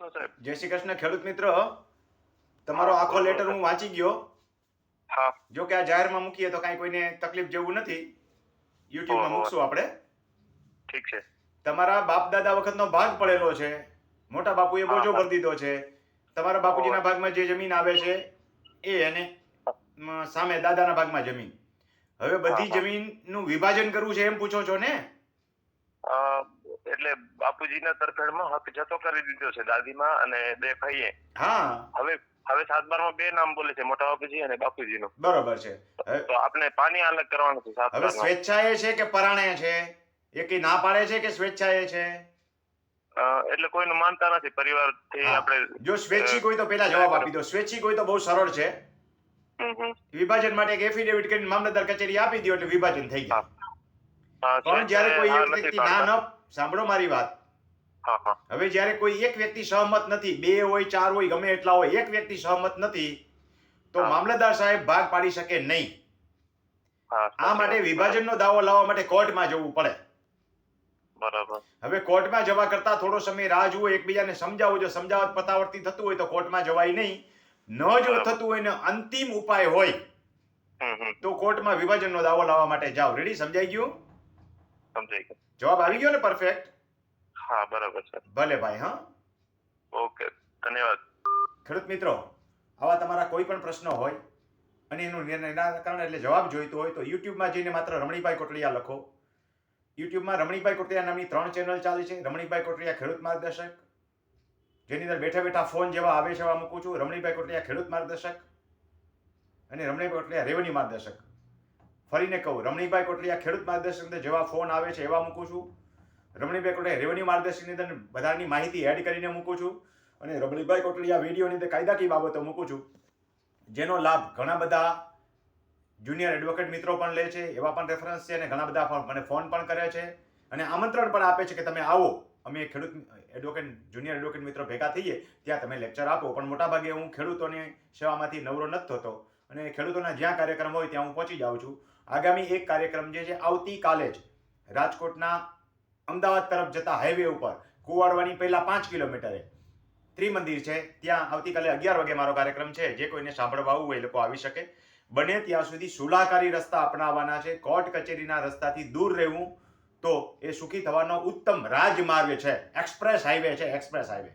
કૃષ્ણ સાહેબ. જય શ્રી કૃષ્ણ ખેડૂત મિત્ર તમારો આખો લેટર હું વાંચી ગયો. હા. જો કે આ જાહેરમાં મૂકીએ તો કાંઈ કોઈને તકલીફ જેવું નથી. યુટ્યુબમાં. મૂકશું આપણે. ઠીક છે. તમારા બાપ દાદા વખતનો ભાગ પડેલો છે. મોટા બાપુએ બોજો. ભરી દીધો છે. તમારા બાપુજીના. ભાગમાં જે જમીન આવે છે એ અને સામે દાદાના ભાગમાં જમીન. હવે બધી. જમીનનું વિભાજન કરવું છે એમ પૂછો છો ને? એટલે બાપુજીના તરફેણમાં હક જતો કરી દીધો છે દાદીમાં અને બે ભાઈએ. હા. હવે હવે સાતબારમાં બે નામ બોલે છે મોટા બાપુજી અને બાપુજીનું. બરોબર છે. તો આપણે પાણી અલગ કરવાનું છે હવે સ્વેચ્છાએ છે કે પરાણે છે? એ કઈ ના પાડે છે કે સ્વેચ્છાએ છે? અ, એટલે કોઈનું માનતા નથી પરિવારથી આપણે જો સ્વૈચ્છિક હોય તો પેલા જવાબ આપી દો. સ્વેચ્છિક હોય તો બહુ સરળ છે. વિભાજન માટે એક એફિડેવિટ કરીને મામલતદાર કચેરી આપી દો એટલે વિભાજન થઈ હા, પણ જ્યારે કોઈ એક વ્યક્તિ ના ન સાંભળો મારી વાત. હવે જ્યારે કોઈ એક વ્યક્તિ સહમત નથી બે હોય ચાર હોય ગમે એટલા હોય એક વ્યક્તિ સહમત નથી તો. મામલતદાર સાહેબ ભાગ પાડી શકે નહીં. આ માટે. વિભાજનનો દાવો લાવવા માટે કોર્ટમાં જવું પડે. બરાબર. હવે કોર્ટમાં જવા કરતા થોડો સમય રાહ જુઓ એકબીજાને સમજાવો. જો સમજાવત પતાવર્તી થતું હોય તો કોર્ટમાં જવાય નહીં. ન જો થતું હોય ને અંતિમ ઉપાય હોય તો કોર્ટમાં વિભાજનનો દાવો લાવવા માટે જાઓ. રેડી સમજાઈ ગયું? સમજાઈ ગયું. જવાબ આવી ગયો ને પરફેક્ટ હા બરાબર છે. ભલે ભાઈ હા? ઓકે ધન્યવાદ. ખેડૂત મિત્રો આવા તમારા કોઈ પણ પ્રશ્નો હોય અને એનું નિરાકરણ એટલે જવાબ જોઈતો હોય તો યુટ્યુબમાં જઈને માત્ર રમણીભાઈ કોટડિયા લખો. યુટ્યુબમાં રમણીભાઈ કોટડિયા નામની ત્રણ ચેનલ ચાલે છે. રમણીભાઈ કોટડિયા ખેડૂત માર્ગદર્શક. જેની અંદર બેઠા બેઠા ફોન જેવા આવે છે એવા મૂકું છું. રમણીભાઈ કોટડિયા ખેડૂત માર્ગદર્શક અને રમણીભાઈ કોટડિયા રેવન્યુ માર્ગદર્શક. ફરીને કહું, રમણીભાઈ કોટલીયા ખેડૂત માર્ગદર્શક જેવા ફોન આવે છે એવા મૂકું છું. રમણીભાઈ કોટલીયા રેવન્યુ માર્ગદર્શકની અંદર બધાની માહિતી એડ કરીને મૂકું છું. અને રમણીભાઈ કોટલીયા વિડીયોની અંદર કાયદાકીય બાબતો મૂકું છું. જેનો લાભ ઘણા બધા જુનિયર એડવોકેટ મિત્રો પણ લે છે, એવા પણ રેફરન્સ છે અને ઘણા બધા મને ફોન પણ કરે છે. અને આમંત્રણ પણ આપે છે કે તમે આવો. અમે ખેડૂત એડવોકેટ જુનિયર એડવોકેટ મિત્રો ભેગા થઈએ, ત્યાં તમે લેક્ચર આપો. પણ મોટાભાગે હું ખેડૂતોની સેવામાંથી નવરો નથી થતો. અને ખેડૂતોના જ્યાં કાર્યક્રમ હોય ત્યાં હું પહોંચી જાઉં છું. આગામી એક કાર્યક્રમ જે છે, આવતીકાલે જ રાજકોટના અમદાવાદ તરફ જતા હાઈવે ઉપર કુવાડવાની પહેલા પાંચ કિલોમીટરે ત્રિમંદિર છે. ત્યાં આવતીકાલે અગિયાર વાગે મારો કાર્યક્રમ છે. જે કોઈને સાંભળવા આવવું હોય એ લોકો આવી શકે. બને ત્યાં સુધી સુલાકારી રસ્તા અપનાવવાના છે. કોર્ટ કચેરીના રસ્તાથી દૂર રહેવું તો એ સુખી થવાનો ઉત્તમ રાજમાર્ગ છે. એક્સપ્રેસ હાઈવે છે એક્સપ્રેસ હાઈવે